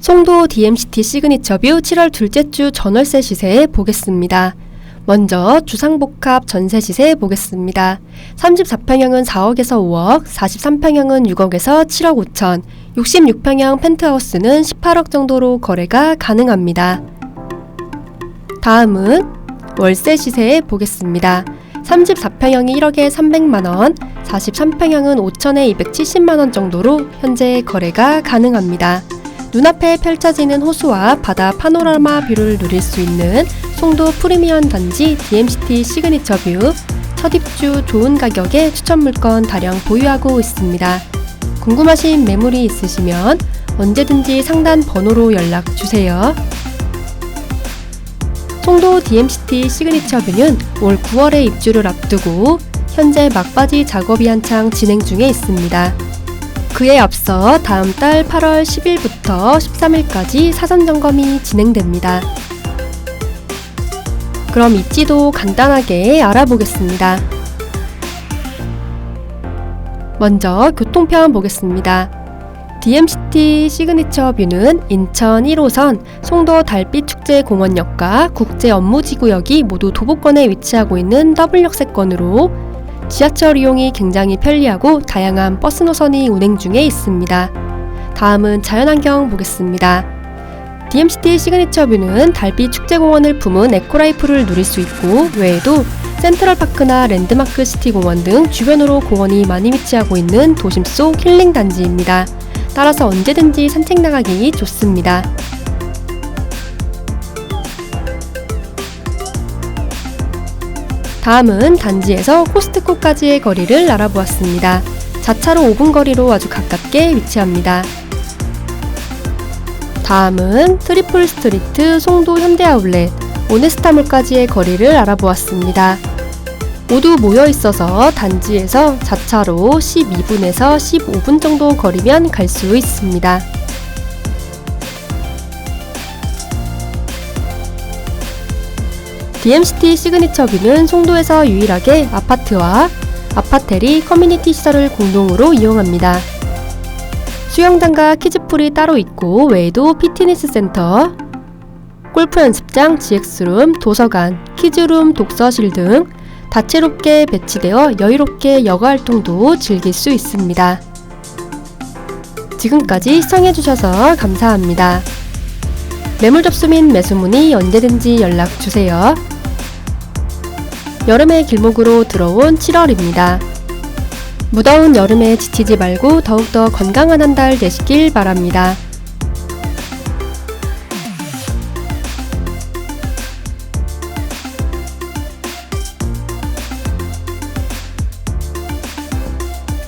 송도 DMCT 시그니처 뷰 7월 둘째 주 전월세 시세 보겠습니다. 먼저 주상복합 전세 시세 보겠습니다. 34평형은 4억에서 5억, 43평형은 6억에서 7억 5천, 66평형 펜트하우스는 18억 정도로 거래가 가능합니다. 다음은 월세 시세 보겠습니다. 34평형이 1억에 300만원, 43평형은 5천에 270만원 정도로 현재 거래가 가능합니다. 눈앞에 펼쳐지는 호수와 바다 파노라마 뷰를 누릴 수 있는 송도 프리미엄 단지 DMCT 시그니처 뷰 첫 입주 좋은 가격에 추천 물건 다량 보유하고 있습니다. 궁금하신 매물이 있으시면 언제든지 상단 번호로 연락 주세요. 송도 DMCT 시그니처 뷰는 올 9월에 입주를 앞두고 현재 막바지 작업이 한창 진행 중에 있습니다. 그에 앞서 다음 달 8월 10일부터 13일까지 사전 점검이 진행됩니다. 그럼 입지도 간단하게 알아보겠습니다. 먼저 교통편 보겠습니다. DMCT 시그니처 뷰는 인천 1호선 송도 달빛축제 공원역과 국제 업무지구역이 모두 도보권에 위치하고 있는 W역세권으로 지하철 이용이 굉장히 편리하고 다양한 버스 노선이 운행 중에 있습니다. 다음은 자연환경 보겠습니다. DMCT 시그니처 뷰는 달빛 축제공원을 품은 에코라이프를 누릴 수 있고 외에도 센트럴파크나 랜드마크 시티 공원 등 주변으로 공원이 많이 위치하고 있는 도심 속 힐링 단지입니다. 따라서 언제든지 산책 나가기 좋습니다. 다음은 단지에서 코스트코까지의 거리를 알아보았습니다. 자차로 5분 거리로 아주 가깝게 위치합니다. 다음은 트리플 스트리트 송도 현대 아울렛 오네스타몰까지의 거리를 알아보았습니다. 모두 모여 있어서 단지에서 자차로 12분에서 15분 정도 거리면 갈 수 있습니다. DMCT 시그니처 뷰는 송도에서 유일하게 아파트와 아파텔이 커뮤니티 시설을 공동으로 이용합니다. 수영장과 키즈풀이 따로 있고 외에도 피트니스 센터, 골프 연습장, GX룸, 도서관, 키즈룸, 독서실 등 다채롭게 배치되어 여유롭게 여가 활동도 즐길 수 있습니다. 지금까지 시청해주셔서 감사합니다. 매물 접수 및 매수 문의 언제든지 연락 주세요. 여름의 길목으로 들어온 7월입니다. 무더운 여름에 지치지 말고 더욱더 건강한 한 달 되시길 바랍니다.